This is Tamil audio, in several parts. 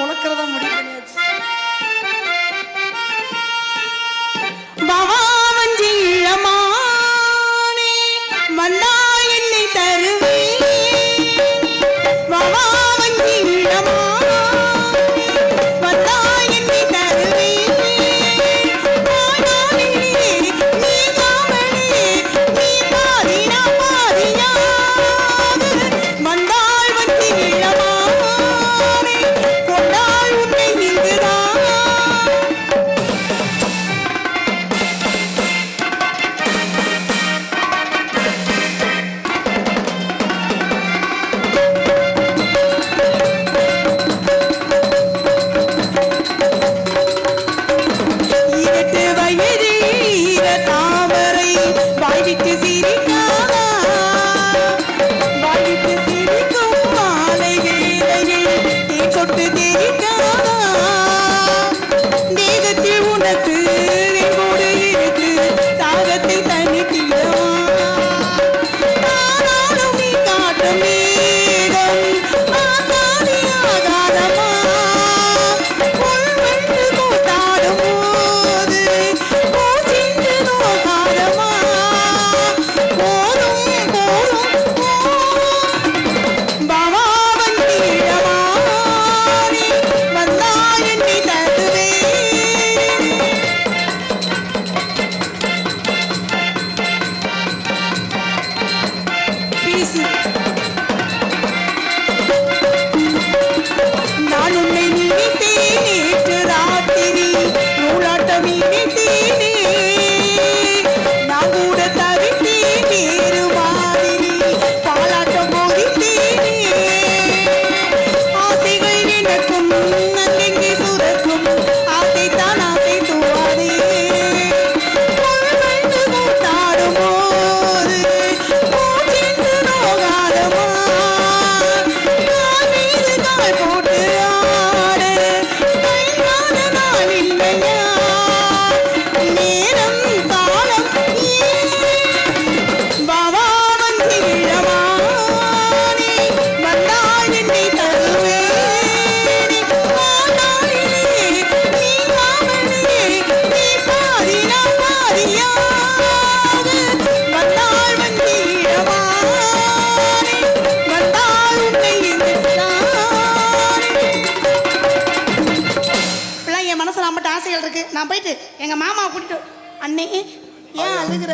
புழக்கிறதா முடிவு அண்ணே. ஏன் அழுகுற?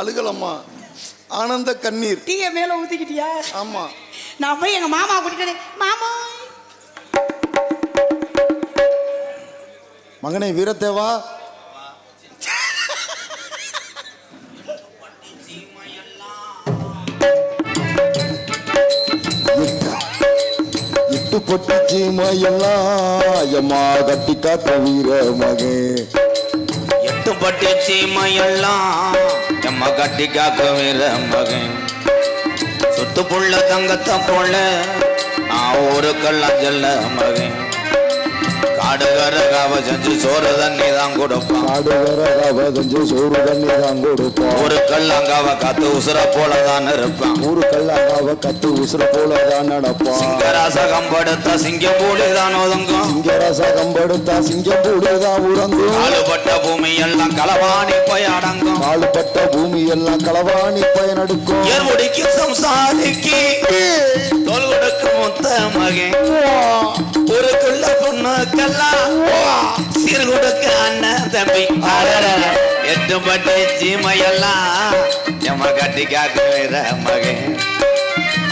அழுகலம்மா. ஆனந்த கண்ணீர். டீய மேல ஊத்திக்கிட்டியா? ஆமா. நான் போய் எங்க மாமா கூட்டிட்டு. மாமா. மகனே வீரத்தேவா. இட்டு பொட்டி சீமையெல்லாம் எம்மா கட்டி காத்த வீர மகே எட்டு பட்டு சீமையெல்லாம் எம்ம கட்டி காக்க வீர மகன். சுத்து புள்ள தங்கத்த போல நான் ஊருக்கெல்லாம் செல்ல மகன். காடுகர காவ செஞ்சு சோறு தண்ணி தான் கொடுப்பான். காடு வர கவதஞ்சு சோறு தண்ணி தான் கொடுப்போம் ஊருக்கெல்லாம் காவ காத்து உசுர போல தான் இருப்பான் ஊருக்கெல்லாம் கத்து உசுர போல தான் நடப்போம் சிங்கராசகம் படுத்த சிங்கம் பூலி தான் ஒதுங்கும். சிங்கரச கம்படுத்தா சிங்கம் பூடுதான் உறங்கும். காலுபட்ட பூமி எல்லாம் களவாணி போய் அடங்கும். காலுப்பட்ட பூமி எல்லாம் களவாணி பயனெடுக்கும் ஏர்முடிக்கு சம்சாரிக்கு. தோல் கொடுக்கும் முத்த மகன். ஊருக்குள்ள கல்லா. சிறு கொடுக்க அண்ணன் தம்பி. எட்டு பட்டு சீமையெல்லாம் எம்ம கட்டி காக்குற மகன்.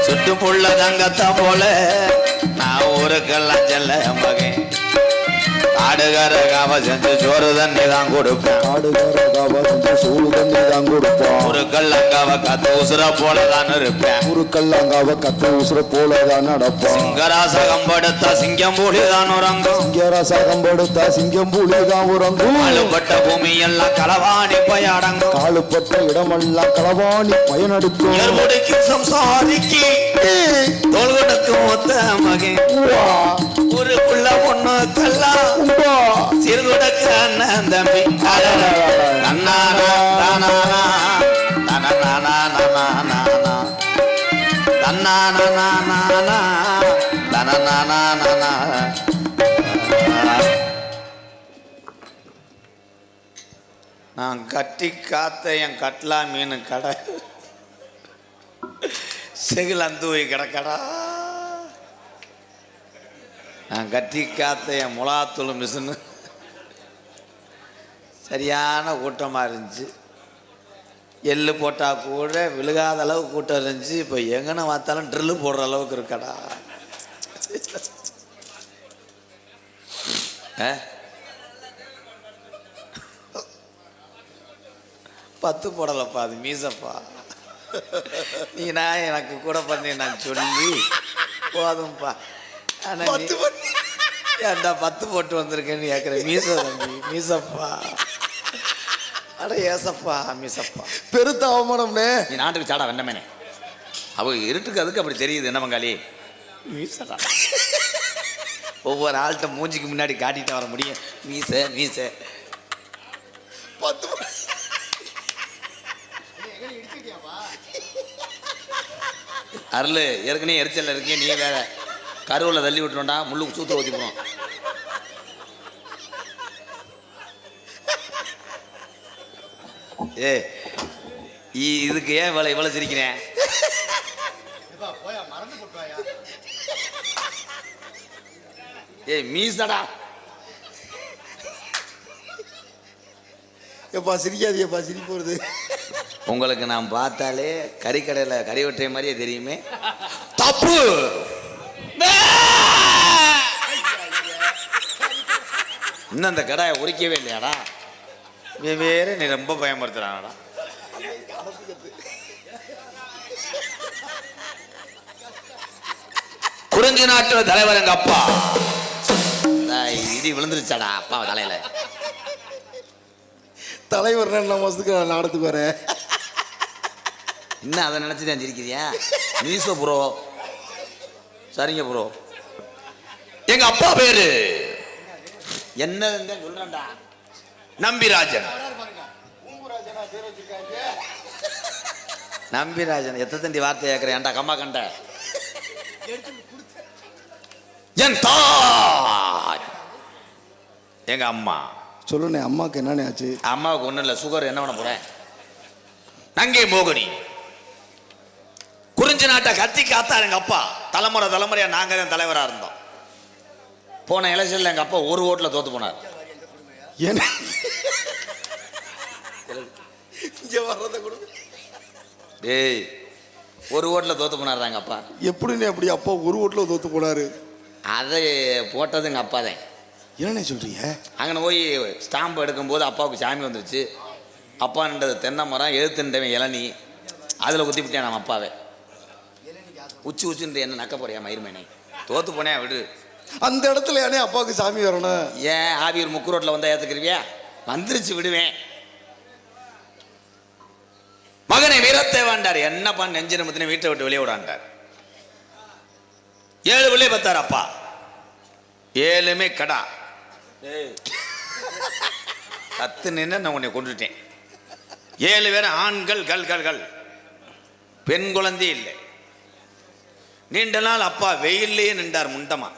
சுட்டு புள்ள தங்கத்த போல நான் ஊருக்கெல்லாம் செல்ல மகன். காடுகார காவ செஞ்சு சோறு தண்ணி தான் கொடுப்பேன். காடுகார கவதஞ்சு சோறு தண்ணி தான் கொடுப்போம் ஊருக்கெல்லாம் காவ காத்து உசுர போல தான் இருப்பேன். ஊருக்கெல்லாம் கத்து உசுர போல தான் நடப்போம் சிங்கராசகம் படுத்த சிங்கம் பூலி தான் உறங்கும். சிங்கரச கம்படுத்தா சிங்கம் புலி தான் உறங்கும். அழுப்பட்ட பூமி எல்லாம் களவாணி போய் அடங்கும் காலுப்பட்ட இடமெல்லாம் களவாணி பயனெடுக்கும். ஏர்முடிக்கு சம்சாரிக்கு. தோல் கொடுக்கும் ஒத்த மகன். கல்லாம் சிறுகுடக்கு அண்ணன் தம்பி அண்ணா தானா தனநானா நானா தன்னானா நானா தனநானா நானா நான் கட்டி காத்த என் கட்லா மீன் கடை செகில் அந்தூய் கிடக்கடா நான் கட்டி காத்த என் முலாத்தூள் மிஷினு. சரியான கூட்டமாக இருந்துச்சு. எள்ளு போட்டால் கூட விழுகாத அளவு கூட்டம் இருந்துச்சு. இப்போ எங்கன்னு பார்த்தாலும் ட்ரில்லு போடுற அளவுக்கு இருக்கடா. ஆ? பத்து போடலப்பா அது மீசப்பா. நீ நான் எனக்கு கூட பண்ணி நான் சொல்லி போதும்ப்பா ஆனால் ஏன்டா பத்து போட்டு வந்திருக்கேன்னு கேட்குறேன் மீச தம்பி மீசப்பா. அட ஏசப்பா மீசப்பா. பெருத்த அவமானம்னே. நீ நாட்டுக்கு சாடா வெண்ணமேனே. அவ இருட்டுக்கு அதுக்கு அப்படி தெரியுது என்ன பங்காளி? மீசடா. ஒவ்வொரு ஆள்கிட்ட மூஞ்சிக்கு முன்னாடி காட்டிட்டு வர முடியும். மீச மீச. பத்து அருள் ஏற்கனவே எரிச்சல்ல இருக்கே நீ வேற. கருவில் தள்ளி விட்டுருண்டா முள்ளுக்கு சூத்து ஊற்றி போடும் ஏ இதுக்கு ஏன் இவ்வளோ இவ்வளோ சிரிக்கிறேன் ஏய் மீசடா. எப்பா சிரிக்காதீங்கப்பா சிரிப்பு வருது. உங்களுக்கு நான் பார்த்தாலே கறிக்கடையில் கறி வெட்டுற மாதிரியே தெரியுமே. தப்பு! இன்னும் அந்த கடாயை உரிக்கவே இல்லையாடா? இவன் வேற நீ ரொம்ப பயமுறுத்துறானடா. குறிஞ்சி நாட்டு தலைவர் எங்க அப்பா? இடி விழுந்துருச்சாடா அப்பா தலையில. தலைவர் ரெண்டு மாசத்துக்கு நாடத்துக்கு வரேன்? என்ன அதை நினைச்சு தான் சிரிக்கிறியா? மீசோ ப்ரோ சரிங்க ப்ரோ எங்க அப்பா பேரு? என்ன சொல்றேன்டா. நம்பிராஜன். நம்பிராஜன் எத்த தண்டி வார்த்தை கேட்கிறேன் ஏன்டா கம்மா கண்ட? என் தாய். எங்க அம்மா. சொல்லுண்ணே அம்மாவுக்கு என்னண்ணே ஆச்சு? அம்மாவுக்கு ஒன்றும் இல்லை சுகர் என்ன பண்ண போறேன்? நங்கை மோகினி. குறிஞ்சி நாட்டை கத்தி காத்தா எங்க அப்பா. தலைமுறை தலைமுறையா நாங்க தான் தலைவரா இருந்தோம். போன எலெக்ஷன்ல எங்க அப்பா ஒரு ஓட்டுல தோத்து போனார். ஏன்னா இங்க வர்றத டேய் ஒரு ஓட்டுல தோத்து போனார் எங்க அப்பா. எப்படிண்ணே அப்படி அப்பா ஒரு ஓட்டில் தோத்து போனாரு? அதை போட்டது எங்க அப்பா தான். என்னண்ணே சொல்றீங்க? அங்கே போய் ஸ்டாம்ப் எடுக்கும்போது அப்பாவுக்கு சாமி வந்துருச்சு. அப்பா நின்றது தென்னை மரம் எழுத்து நின்றவன் இளநீ. அதில் குத்தி விட்டேன் நம்ம அப்பாவே. உச்சி உச்சின்ற என்ன நக்க போறியா மயிர்மேனே தோத்து போனேன் விடு. அந்த இடத்துல ஏனே அப்பாவுக்கு சாமி வரணும்? ஏன் ஆவியூர் முக்கு ரோட்டில் வந்தால் ஏற்றுக்கிறியா வந்துருச்சு விடுவேன். மகனை வீரத்தை வேண்டார். என்னப்பா நெஞ்சு நிமித்தின வீட்டை விட்டு வெளியே விடாண்டார். ஏழு பிள்ளைய பார்த்தார் அப்பா. ஏழுமே கடா. கத்து நின்று நான் உன்னை கொண்டுட்டேன் ஏழு பேர் ஆண்கள் கல் கல் கல். பெண் குழந்தை இல்லை. நீண்ட நாள் அப்பா வெயில்லையே நின்றார் முண்டமா.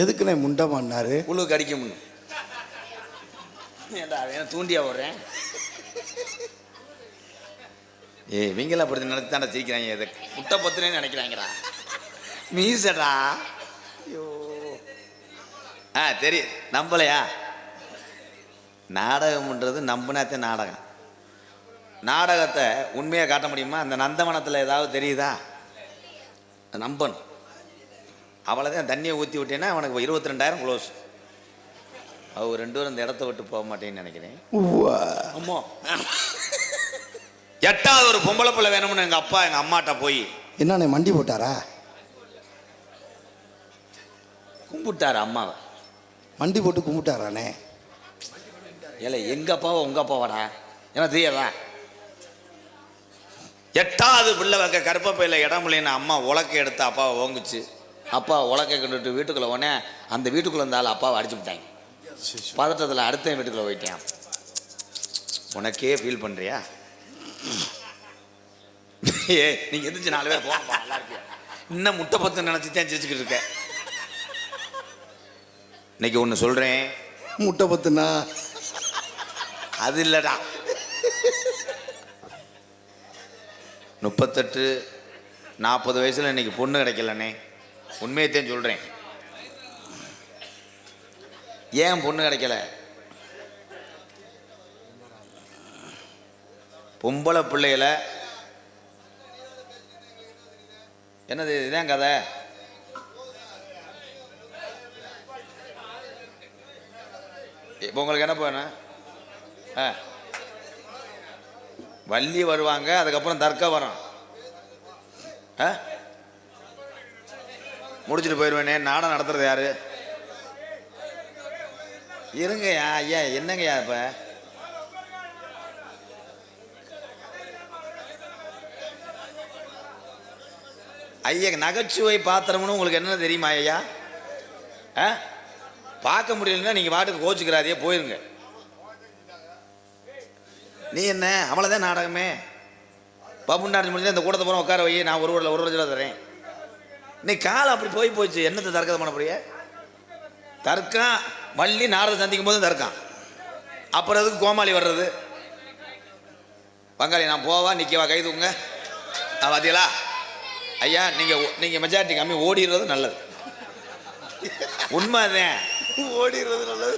எதுக்குண்ணே முண்டமான்னாரு அடிக்க கடிக்கும் ஏன்டா அவன் தூண்டியா போடுறேன் ஏய் இவங்கள அப்படி நினைச்சு தானே சிரிக்கிறாங்க. இதை முட்டை பத்துனேன்னு நினைக்கிறாங்கடா. மீசடா. ஐயோ. ஆ தெரியும் நம்பலையா? நாடகம்ன்றது நம்பினாத்தே நாடகம். நாடகத்தை உண்மையாக காட்ட முடியுமா? அந்த நந்தவனத்தில் ஏதாவது தெரியுதா? நம்பணும். அவ்வளோதான் தண்ணியை ஊற்றி விட்டேன்னா அவனுக்கு இருபத்தி ரெண்டாயிரம் க்ளோஸ் அவர் ரெண்டு பேரும் இந்த இடத்த விட்டு போக மாட்டேன்னு நினைக்கிறேன். அம்மா. எட்டாவது ஒரு பொம்பளை பிள்ளை வேணும்னு எங்கள் அப்பா எங்கள் அம்மாட்ட போய். என்னண்ணே மண்டி போட்டாரா? கும்பிட்டாரு அம்மாவை. மண்டி போட்டு கும்பிட்டாரானே ஏல எங்க அப்பாவா உங்க அப்பாவாடா? எனக்கு தெரியாதா? எட்டாவது பிள்ளை வைக்க கருப்பப்பையில் இடம் இல்லைன்னு அம்மா உலக்கை எடுத்து அப்பாவை ஓங்குச்சு. அப்பா உலக்கை கொண்டுட்டு வீட்டுக்குள்ளே உடனே அந்த வீட்டுக்குள்ளே இருந்தாலும் அப்பாவை அடிச்சு விட்டாங்க. பதட்டத்தில் அடுத்த வீட்டுக்குள்ளே போயிட்டேன். உனக்கே ஃபீல் பண்ணுறியா ஏ நீங்கள் எந்திரிச்சு நாலு பேர் போகலாம் இன்னும் முட்டை பத்து நினச்சி தான் சிரிச்சுக்கிட்டு இருக்கேன் இன்னைக்கு ஒன்று சொல்கிறேன் முட்டை பத்துண்ணா அது இல்லைடா. முப்பத்தெட்டு நாற்பது வயசில் இன்னைக்கு பொண்ணு கிடைக்கலண்ணே. உண்மையத்தையும் சொல்கிறேன் ஏன் பொண்ணு கிடைக்கல? பொம்பளை பிள்ளைகள என்னது இதுதான் கதை? இப்போ உங்களுக்கு என்ன போன ஆ. வள்ளி வருவாங்க அதுக்கப்புறம் தர்க்கா வரும். ஆ? முடிச்சுட்டு போயிடுவேனே நாடகம் நடத்துறது யாரு? இருங்கய்யா ஐயா என்னங்கய்யா இப்போ? ஐயா நகைச்சுவை பாத்திரம்னு உங்களுக்கு என்ன தெரியுமா ஐயா? ஆ? பார்க்க முடியலன்னா நீங்கள் பாட்டுக்கு கோச்சுக்கிறாதே போயிருங்க. நீ என்ன? அவ்வளோதான் நாடகமே. பப்புண்டாடி முடிஞ்சு இந்த கூடத்தை போகிற உட்கார வை நான் ஒரு ஒரு ஒரு தரேன். நீ காலம் அப்படி போய் போச்சு. என்னத்தை தர்க்கத்தை பண்ண போறிய? தர்க்கம். வள்ளி நாரதை சந்திக்கும் போது தர்க்கம். அப்புறம் எதுக்கு கோமாளி வர்றது? பங்காளி நான் போவா நிற்கவா கை தூங்க நான் பார்த்தீங்களா ஐயா நீங்கள் நீங்கள் மெஜாரிட்டி கம்மி ஓடிடுறது நல்லது. உண்மைதான்? ஓடிடுறது நல்லது.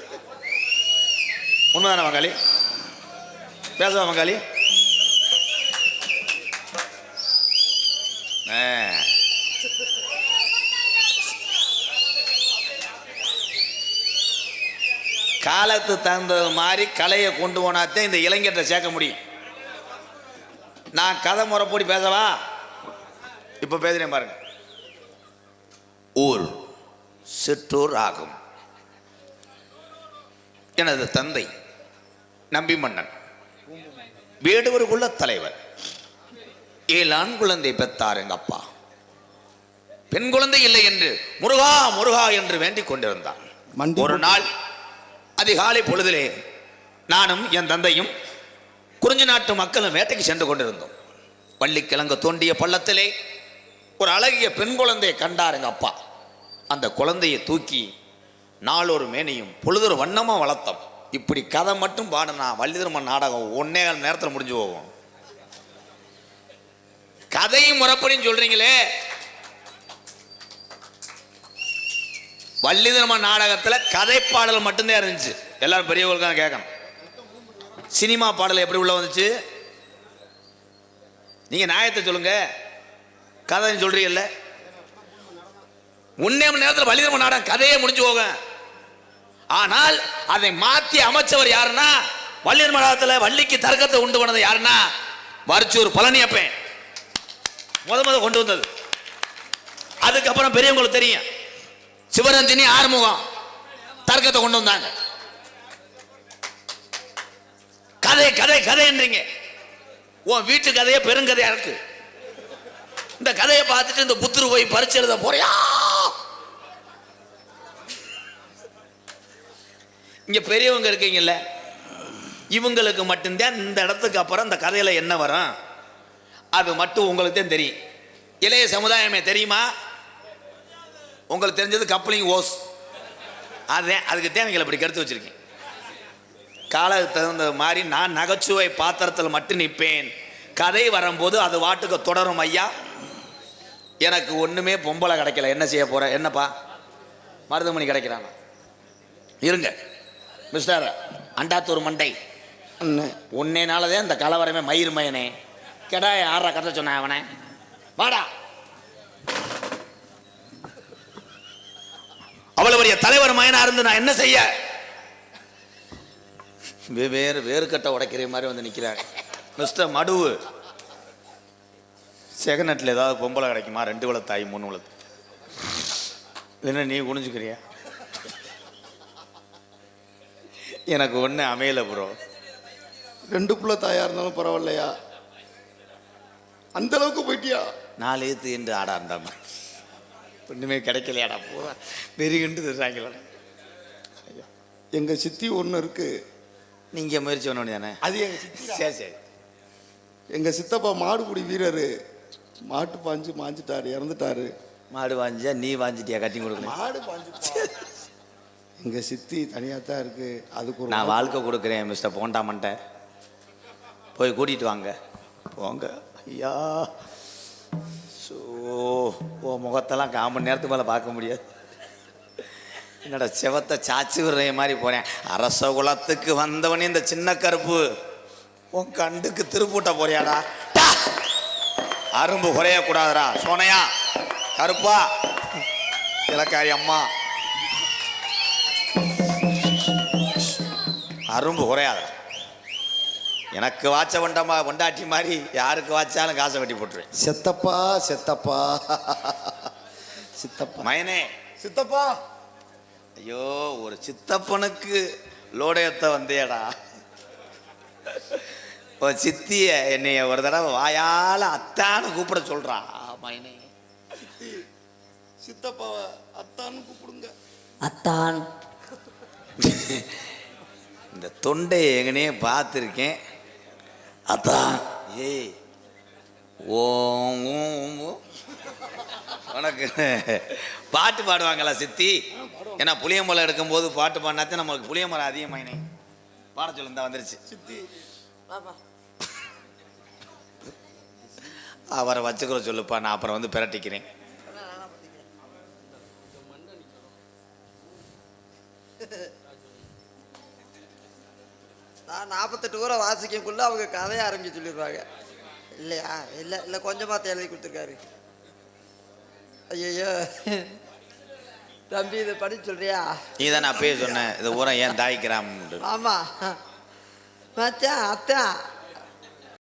உண்மைதானே பங்காளி? பேசுவா பங்காளி? ஆ. காலத்து தகுந்தது மாதிரி கலையை கொண்டு போனாத்தான் இந்த இளைஞர்கிட்ட சேர்க்க முடியும். நான் கதை முறைப்படி பேசவா? இப்போ பேசுறேன் பாருங்க. ஊர் சிற்றூர் ஆகும். எனது தந்தை நம்பி மன்னன். வேடுவருக்குள்ள தலைவர். ஏழு ஆண் குழந்தை பெற்றார் எங்க அப்பா. பெண் குழந்தை இல்லை என்று முருகா முருகா என்று வேண்டிக் கொண்டிருந்தான். ஒரு நாள் அதிகாலை பொழுதிலே நானும் என் தந்தையும் குறிஞ்சி நாட்டு மக்களும் வேட்டைக்கு சென்று கொண்டிருந்தோம். பள்ளிக்கிழங்கு தோண்டிய பள்ளத்திலே ஒரு அழகிய பெண் குழந்தையை கண்டார் எங்கள் அப்பா. அந்த குழந்தையை தூக்கி நாளொரு மேனையும் பொழுதொரு வண்ணமாக வளர்த்தோம். இப்படி கதை மட்டும் பாடுனா வள்ளிதர்மன் நாடகம் ஒன்னே கால் நேரத்தில் முடிஞ்சு போகும். கதையும் முறப்படின்னு சொல்றீங்களே வள்ளிதர்ம நாடகத்தில் கதை பாடல் மட்டும்தான் இருந்துச்சு. எல்லாரும் தான் கேட்கணும். சினிமா பாடல் எப்படி உள்ள வந்துச்சு? நீங்க நியாயத்தை சொல்லுங்க. கதை சொல்றீங்கல்ல. ஒன்னே மணி நேரத்தில் வள்ளிதர்ம நாடகம் கதையே முடிஞ்சு போக ஆனால் அதை மாற்றி அமைச்சவர் யாருன்னா? வள்ளியர் நாடகத்தில் வள்ளிக்கு தர்க்கத்தை உண்டு பண்ணது யாருன்னா? மருச்சூர் பழனியப்பன். முத முத கொண்டு வந்தது. அதுக்கப்புறம் பெரியவங்களுக்கு தெரியும். சிவரஞ்சினி ஆறுமுகம் தர்க்கத்தை கொண்டு வந்தாங்க. கதை கதை கதைன்றீங்க. உன் வீட்டு கதையே பெருங்கதையா இருக்கு. இந்த கதையை பார்த்துட்டு இந்த புத்துரு போய் பரிச்சு எழுத போறியா? இங்க பெரியவங்க இருக்கீங்கல்ல இவங்களுக்கு மட்டும்தான் இந்த இடத்துக்கு அப்புறம் இந்த கதையில என்ன வரும்? அது மட்டும் உங்களுக்கு தான் தெரியும். இளைய சமுதாயமே தெரியுமா? உங்களுக்கு தெரிஞ்சது கப்ளிங் ஓஸ். அதுதான் அதுக்கு தான் இவங்களை இப்படி கருத்து வச்சிருக்கேன். காலத்துக்கு தகுந்த மாதிரி நான் நகைச்சுவை பாத்திரத்தில் மட்டும் நிற்பேன். கதை வரும்போது அது வாட்டுக்கு தொடரும் ஐயா. எனக்கு ஒன்றுமே பொம்பளை கிடைக்கல. என்ன செய்ய போற? என்னப்பா? மருதமணி கிடைக்கிறாங்க இருங்க. மிஸ்டர் அண்டாத்தூர் மண்டை. அண்ணன் உன்னேனாலதான் இந்த கலவரமே மயிர் மயனே. கெடாய ஆறா கதை சொன்னேன் அவனை. வாடா. அவ்வளவு பெரிய தலைவர் மயனா இருந்து நான் என்ன செய்ய? வே- வேறு வேறு கட்டை உடைக்கிற மாதிரி வந்து நிற்கிறாங்க மிஸ்டர் மடுவு. செகநட்டில் ஏதாவது பொம்பளை கிடைக்குமா? ரெண்டு வள தாய் மூணு வளத்து இல்லைன்னா நீ குனிஞ்சுக்கிறியா? எனக்கு ஒன்று அமையல ப்ரோ ரெண்டு புள்ள தாயா இருந்தாலும் பரவாயில்லையா? அந்த அளவுக்கு போயிட்டியா? நாலு எழுத்து என்று ஆடா இருந்தாம ஒன்றுமே கிடைக்கலையாடா பூரா வெறிகண்டு தர்றாங்களா எங்க சித்தி ஒண்ணு இருக்கு. நீங்கள் முயற்சி பண்ண வேண்டியதானே? அது எங்க சித்தி சரி சரி. எங்க சித்தப்பா மாடுபிடி வீரரு. மாட்டு பாஞ்சு மாஞ்சிட்டாரு இறந்துட்டாரு. மாடு வாங்கியா நீ வாங்கிட்டியா கட்டி கொடுக்கணும். மாடு பாஞ்சு எங்க சித்தி தனியா தான் இருக்கு. அதுக்கு ஒரு நான் வாழ்க்கை கொடுக்குறேன் மிஸ்டர் போண்டா மண்டை போய் கூட்டிகிட்டு வாங்க. போங்க ஐயா. ஓ ஓ முகத்தெல்லாம் கால் மணி நேரத்துக்கு மேலே பார்க்க முடியாது. என்னடா செவத்தை சாச்சி விடுற மாதிரி போகிறேன் அரச குலத்துக்கு வந்தவனே இந்த சின்ன கருப்பு. உன் கண்டுக்கு திருப்பூட்ட போறியாடா. அரும்பு குறையக்கூடாதுடா. சோனையா கருப்பா. இலக்காரி அம்மா. அரும்பு குறையாதுடா. எனக்கு வாச்ச வண்டமா வண்டாட்டி மாதிரி யாருக்கு வாச்சாலும் காசை வெட்டி போட்டுருவேன். செத்தப்பா செத்தப்பா. சித்தப்பா. மயனே. சித்தப்பா. ஐயோ ஒரு சித்தப்பனுக்கு லோடையத்தை வந்தேடா. இப்போ சித்திய என்னைய ஒரு தடவை வாயால அத்தான்னு கூப்பிட சொல்றா. மயனே. சித்தப்பாவை அத்தான்னு கூப்பிடுங்க. அத்தான். இந்த தொண்டை எங்கனே பார்த்துருக்கேன். அத்தான் ஏய் ஓம். உனக்கு பாட்டு பாடுவாங்களா சித்தி? ஏன்னா புளியமரம் எடுக்கும்போது பாட்டு பாடினாத்தான் நம்மளுக்கு புளியமரம் அதிகமாயினே. பாட சொல்லு இந்த வந்துருச்சு. சித்தி. அவரை வச்சுக்கிற சொல்லுப்பா நான் அப்புறம் வந்து பிரட்டிக்கிறேன் நான் நாற்பத்தெட்டு ஊரை வாசிக்கக்குள்ள அவங்க கதையை ஆரம்பிச்சு சொல்லிடுவாங்க இல்லையா? இல்லை இல்லை கொஞ்சமாக எழுதி கொடுத்துருக்காரு. ஐயோ தம்பி இதை படிச்சு சொல்றியா? நீ தானே அப்பயே சொன்னேன் இது ஊரம் ஏன் தாய்க்கிறாம் ஆமாம் மச்சான் அத்தான்.